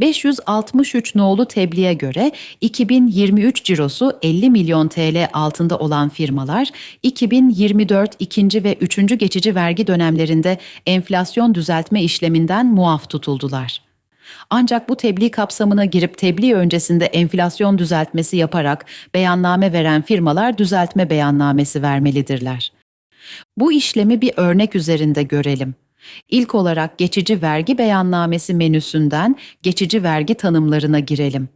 ...563 nolu tebliğe göre 2023 cirosu 50 milyon TL altında olan firmalar 2024 ikinci ve üçüncü geçici vergi dönemlerinde enflasyon düzeltme işleminden muaf tutuldular. Ancak bu tebliğ kapsamına girip tebliğ öncesinde enflasyon düzeltmesi yaparak beyanname veren firmalar düzeltme beyannamesi vermelidirler. Bu işlemi bir örnek üzerinde görelim. İlk olarak geçici vergi beyannamesi menüsünden geçici vergi tanımlarına girelim.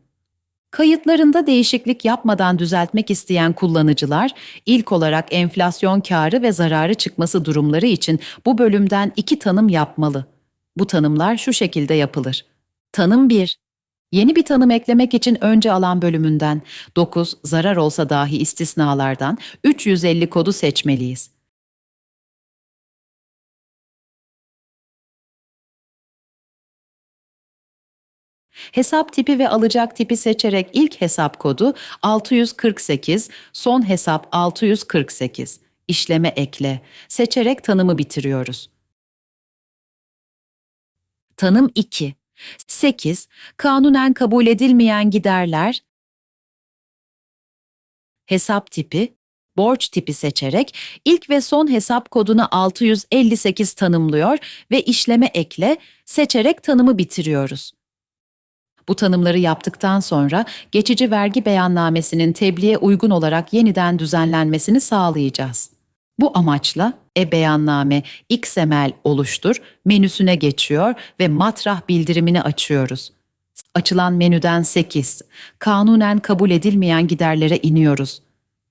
Kayıtlarında değişiklik yapmadan düzeltmek isteyen kullanıcılar ilk olarak enflasyon karı ve zararı çıkması durumları için bu bölümden iki tanım yapmalı. Bu tanımlar şu şekilde yapılır. Tanım 1. Yeni bir tanım eklemek için önce alan bölümünden 9 zarar olsa dahi istisnalardan 350 kodu seçmeliyiz. Hesap tipi ve alacak tipi seçerek ilk hesap kodu 648, son hesap 648. İşleme ekle. Seçerek tanımı bitiriyoruz. Tanım 2. 8. Kanunen kabul edilmeyen giderler. Hesap tipi, borç tipi seçerek ilk ve son hesap kodunu 658 tanımlıyor ve işleme ekle seçerek tanımı bitiriyoruz. Bu tanımları yaptıktan sonra geçici vergi beyannamesinin tebliğe uygun olarak yeniden düzenlenmesini sağlayacağız. Bu amaçla e-beyanname XML oluştur menüsüne geçiyor ve matrah bildirimini açıyoruz. Açılan menüden 8, kanunen kabul edilmeyen giderlere iniyoruz.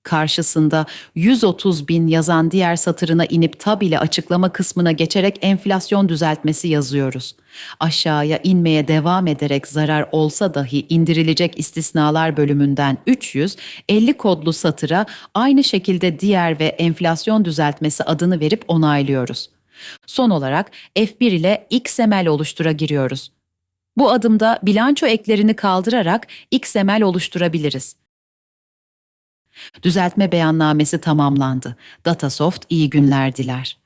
Karşısında 130 bin yazan diğer satırına inip tab ile açıklama kısmına geçerek enflasyon düzeltmesi yazıyoruz. Aşağıya inmeye devam ederek zarar olsa dahi indirilecek istisnalar bölümünden 350 kodlu satıra aynı şekilde diğer ve enflasyon düzeltmesi adını verip onaylıyoruz. Son olarak F1 ile XML oluştura giriyoruz. Bu adımda bilanço eklerini kaldırarak XML oluşturabiliriz. Düzeltme beyannamesi tamamlandı. Datasoft iyi günler diler.